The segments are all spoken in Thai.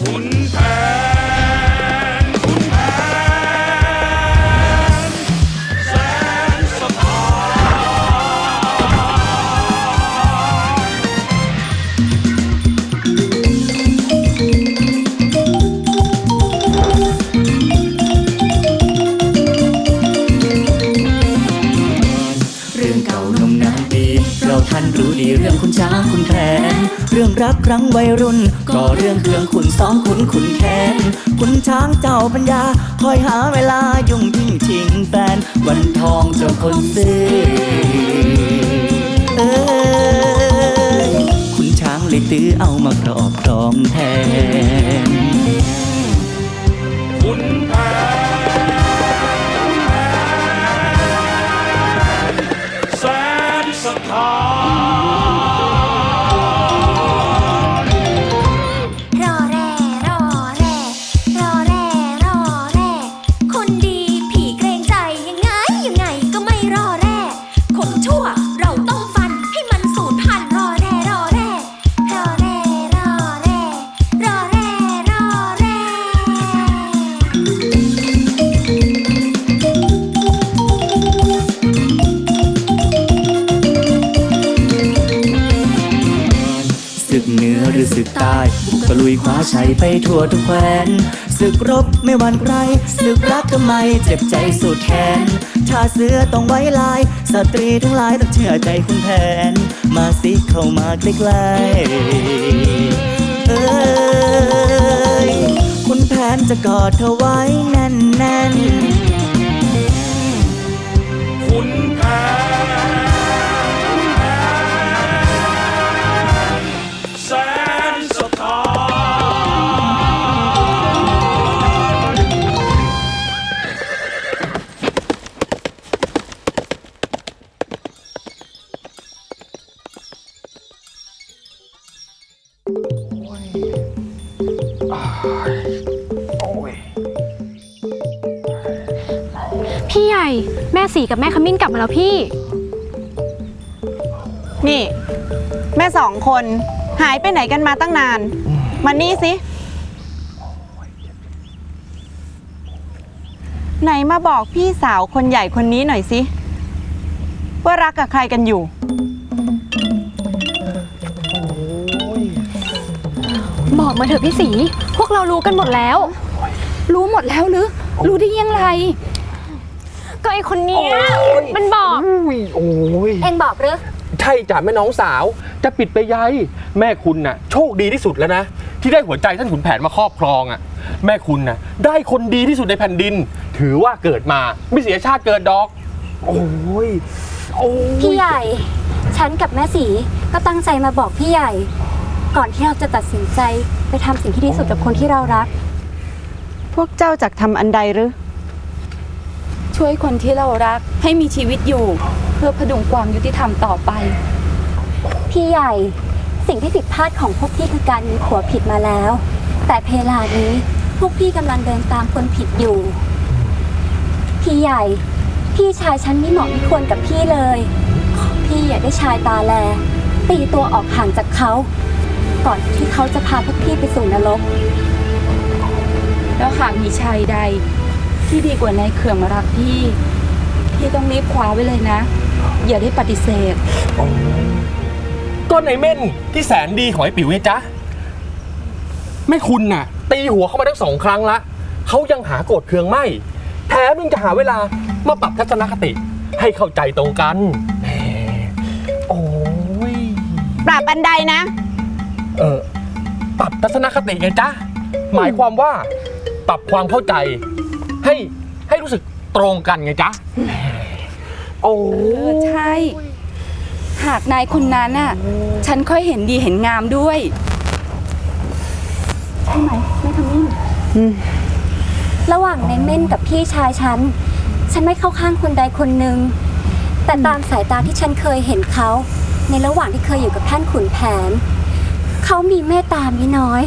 ขุ รักครั้งวัยรุ่น ก็เรื่องเครื่องขุนซ้อมขุนขุนแค้นคุณช้างเจ้าปัญญา คอยหาเวลายุ่งยิ่งชิงแฟน วันทองเจ้าคนซื้อเอยคุณช้างเลยตื้อเอามาครอบครองแทน ศึกใต้บุกตะลุยคว้าชัยไปทั่วทุกแคว้นศึกรบไม่หวั่นใครศึกรักทำไมเจ็บใจสุดแขนชาเสือต้องไว้ลาย สตรีทั้งหลายต้องเชื่อใจคุณแผน มาสิเข้ามาใกล้ๆเอ้ยคุณแผนจะกอดเธอไว้แน่นๆขุนแผน แม่สีกับแม่ขมิ้นกลับมาแล้วพี่ นี่ แม่สองคน หายไปไหนกันมาตั้งนานมานี่สิ ไหนมาบอกพี่สาวคนใหญ่คนนี้หน่อยสิ ว่ารักกับใครกันอยู่ บอกมาเถอะพี่สี พวกเรารู้กันหมดแล้ว รู้หมดแล้วหรือ รู้ได้ยังไง ก็ไอคนเนี้ยมันบอก อุ้ยโอ้ย เอ็งบอกหรือใช่จ้ะแม่น้องสาว จะปิดไปยัยแม่คุณน่ะ โชคดีที่สุดแล้วนะ ที่ได้หัวใจท่านขุนแผนมาครอบครองอะ แม่คุณน่ะ ได้คนดีที่สุดในแผ่นดิน ถือว่าเกิดมาไม่เสียชาติเกิดดอก โอ้ยโอ้ยพี่ใหญ่ ฉันกับแม่สีก็ตั้งใจมาบอกพี่ใหญ่ ก่อนที่เราจะตัดสินใจไปทำสิ่งที่ดีสุดกับคนที่เรารัก พวกเจ้าจากทำอันใดหรือ ช่วยคนที่เรารักให้มีชีวิตอยู่ เพื่อพดุงความยุติธรรมต่อไป พี่ใหญ่สิ่งที่ผิดพลาดของพวกพี่คือการมีผัวผิดมาแล้ว แต่เพลานี้พวกพี่กำลังเดินตามคนผิดอยู่ พี่ใหญ่ พี่ชายฉันไม่เหมาะไม่ควรกับพี่เลย พี่อยากได้ชายตาแล ตีตัวออกห่างจากเขา ก่อนที่เขาจะพาพวกพี่ไปสู่นรก แล้วหากมีชายใด ที่ดีกว่าในายเขื่องมารักพี่ พี่ต้องรีบคว้าไว้เลยนะ อย่าได้ปฏิเสธ ก็ในเม่นที่แสนดีของไอ้ปิ๋วไงจ๊ะแม่คุณน่ะ ตีหัวเข้ามาทั้งสองครั้งละเขายังหาโกรธเคืองไม่ แถมยังจะหาเวลามาปรับทัศนคติ ให้เข้าใจตรงกันแหมโอ้ยปราบอันใดนะ เออปรับทัศนคติไงจ๊ะหมายความว่า ปรับความเข้าใจ ให้ให้รู้สึกตรงกันไงจ๊ะแหมโอ้เออใช่ หากนายคนนั้นน่ะ ฉันค่อยเห็นดีเห็นงามด้วย ใช่ไหมแม่ขมิ้นระหว่างในเม่นกับพี่ชายฉัน ฉันไม่เข้าข้างคนใดคนหนึ่ง แต่ตามสายตาที่ฉันเคยเห็นเขา ในระหว่างที่เคยอยู่กับท่านขุนแผน เขามีเมตตามิน้อย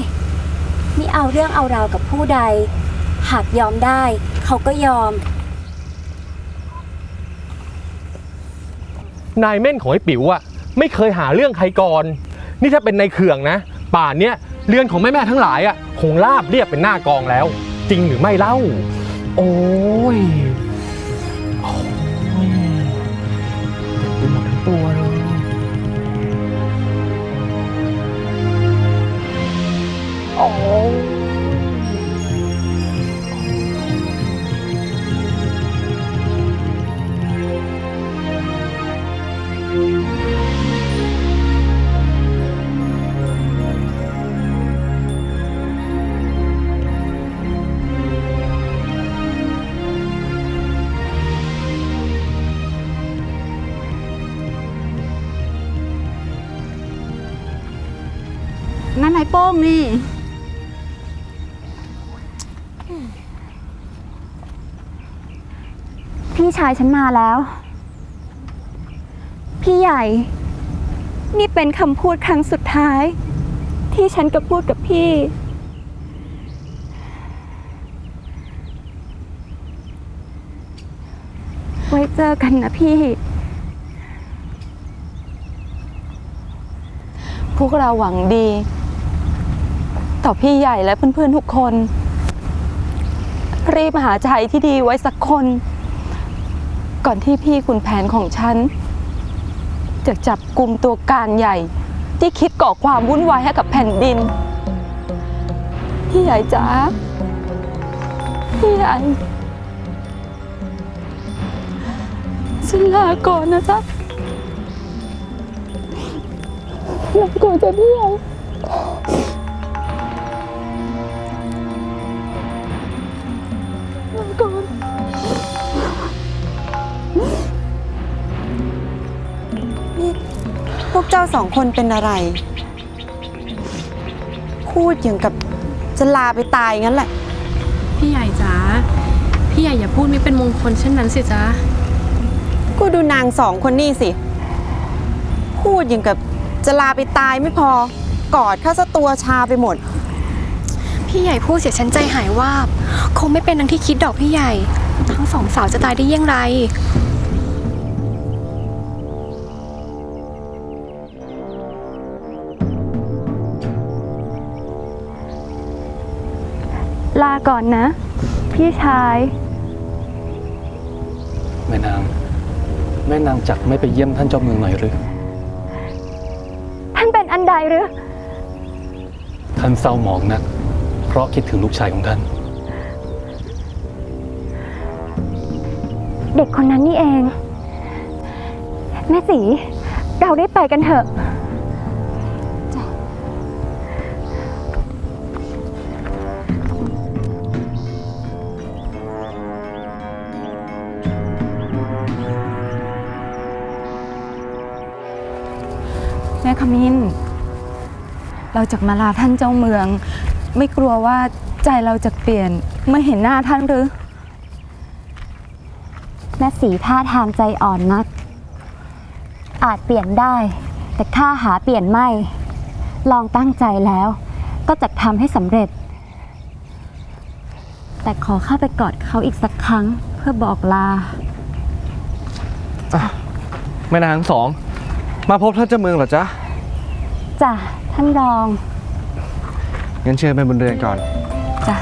มิเอาเรื่องเอาราวกับผู้ใด หากยอมได้ เขาก็ยอม นายเม่นของไอ้ปิ๋วอะไม่เคยหาเรื่องใครก่อน นี่ถ้าเป็นนายเขื่องนะ ป่านเนี้ยเรือนของแม่แม่ๆทั้งหลายอะคงลาบเรียบเป็นหน้ากองแล้ว จริงหรือไม่เล่า โอ้ย งนี่พี่ชายฉันมาแล้ว พี่ใหญ่ นี่เป็นคำพูดครั้งสุดท้าย ที่ฉันก็พูดกับพี่ ไว้เจอกันนะพี่ พวกเราหวังดี ต่อพี่ใหญ่และเพื่อนๆทุกคน รีบหาใจที่ดีไว้สักคน ก่อนที่พี่ขุนแผนของฉัน จะจับกลุ่มตัวการใหญ่ ที่คิดก่อความวุ่นวายให้กับแผ่นดิน พี่ใหญ่จ๋าพี่ใหญ่ฉันลาก่อนนะจ๊ะลาก่อนจ้ะพี่ใหญ่ พวกเจ้าสองคนเป็นอะไร พูดอย่างกับจะลาไปตายงั้นแหละ พี่ใหญ่จ๋า พี่ใหญ่อย่าพูดไม่เป็นมงคลเช่นนั้นสิจ๊ะกูดูนางสองคนนี่สิ พูดอย่างกับจะลาไปตายไม่พอ กอดข้าซะตัวชาไปหมด พี่ใหญ่พูดเสียฉันใจหายว่าบ คงไม่เป็นดังที่คิดดอกพี่ใหญ่ ทั้งสองสาวจะตายได้เยี่ยงไร ลาก่อนนะ พี่ชาย แม่นาง แม่นางจักไม่ไปเยี่ยมท่านเจ้าเมืองหน่อยหรือ ท่านเป็นอันใดหรือ ท่านเศร้าหมองนัก เพราะคิดถึงลูกชายของท่าน เด็กคนนั้นนี่เอง แม่สี เราได้ไปกันเถอะ ม่ขมิ้น เราจะมาลาท่านเจ้าเมือง ไม่กลัวว่าใจเราจะเปลี่ยนเมื่อเห็นหน้าท่านหรือแม่สีท่าทางใจอ่อนนัก อาจเปลี่ยนได้ แต่ข้าหาเปลี่ยนไม่ ลองตั้งใจแล้ว ก็จะทำให้สำเร็จ แต่ขอเข้าไปกอดเขาอีกสักครั้งเพื่อบอกลา แม่นางทั้งสอง มาพบท่านเจ้าเมืองเหรอจ๊ะ จ้ะท่านรอง งั้นเชิญไปบนเรือนก่อน จ้ะ